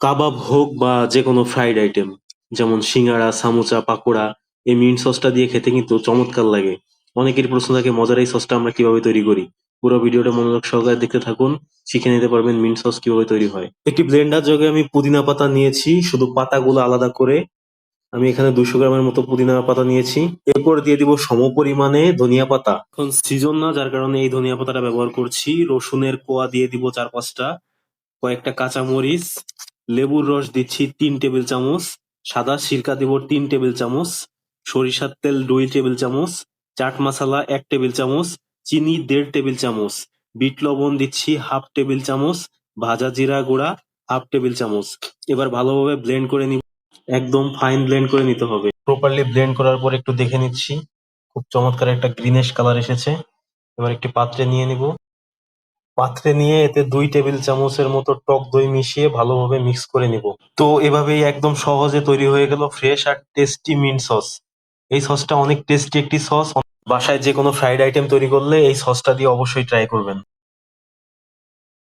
কাবাব হোক বা যে কোনো ফ্রাইড আইটেম যেমন সিঙ্গাড়া, সামোচা, পাকোড়া, এই মিন্ট সসটা দিয়ে খেতে কিন্তু চমৎকার লাগে। অনেকের প্রশ্ন থাকে, মজার এই সসটা আমরা কীভাবে তৈরি করি? পুরো ভিডিওটা মনোযোগ সহকারে দেখতে থাকুন, শিখে নিতে পারবেন মিন্ট সস কীভাবে তৈরি হয়। একটি ব্লেন্ডার জগে আমি পুদিনা পাতা নিয়েছি, শুধু পাতাগুলো আলাদা করে। আমি এখানে দুশো গ্রামের মতো পুদিনা পাতা নিয়েছি। এরপর দিয়ে দিব সম পরিমাণে ধনিয়া পাতা। এখন সিজন না, যার কারণে এই ধনিয়া পাতাটা ব্যবহার করছি। রসুনের কোয়া দিয়ে দিব চার পাঁচটা, কয়েকটা কাঁচামরিচ লেবুর রস দিচ্ছি তিন টেবিল চামচ, সাদা সিরকা দেব তিন টেবিল চামচ, সরিষার তেল দুই টেবিল চামচ, চাট মশলা এক টেবিল চামচ, চিনি দেড় টেবিল চামচ, বিট লবণ দিচ্ছি হাফ টেবিল চামচ, ভাজা জিরা গুঁড়া হাফ টেবিল চামচ। এবার ভালোভাবে ব্লেন্ড করে নিব। একদম ফাইন ব্লেন্ড করে নিতে হবে। প্রপারলি ব্লেন্ড করার পর একটু দেখে নিচ্ছি। খুব চমৎকার একটা গ্রিনিশ কালার এসেছে। এবার একটি পাত্রে নিয়ে নিব। পাত্রে নিয়ে এতে দুই টেবিল চামচের মতো টক দই মিশিয়ে ভালোভাবে মিক্স করে নিব। তো এভাবেই একদম সহজে তৈরি হয়ে গেল ফ্রেশ আর টেস্টি মিন্ট সস। এই সসটা অনেক টেস্টি একটি সস। বাসায় যে কোনো ফ্রাইড আইটেম তৈরি করলে এই সসটা দিয়ে অবশ্যই ট্রাই করবেন।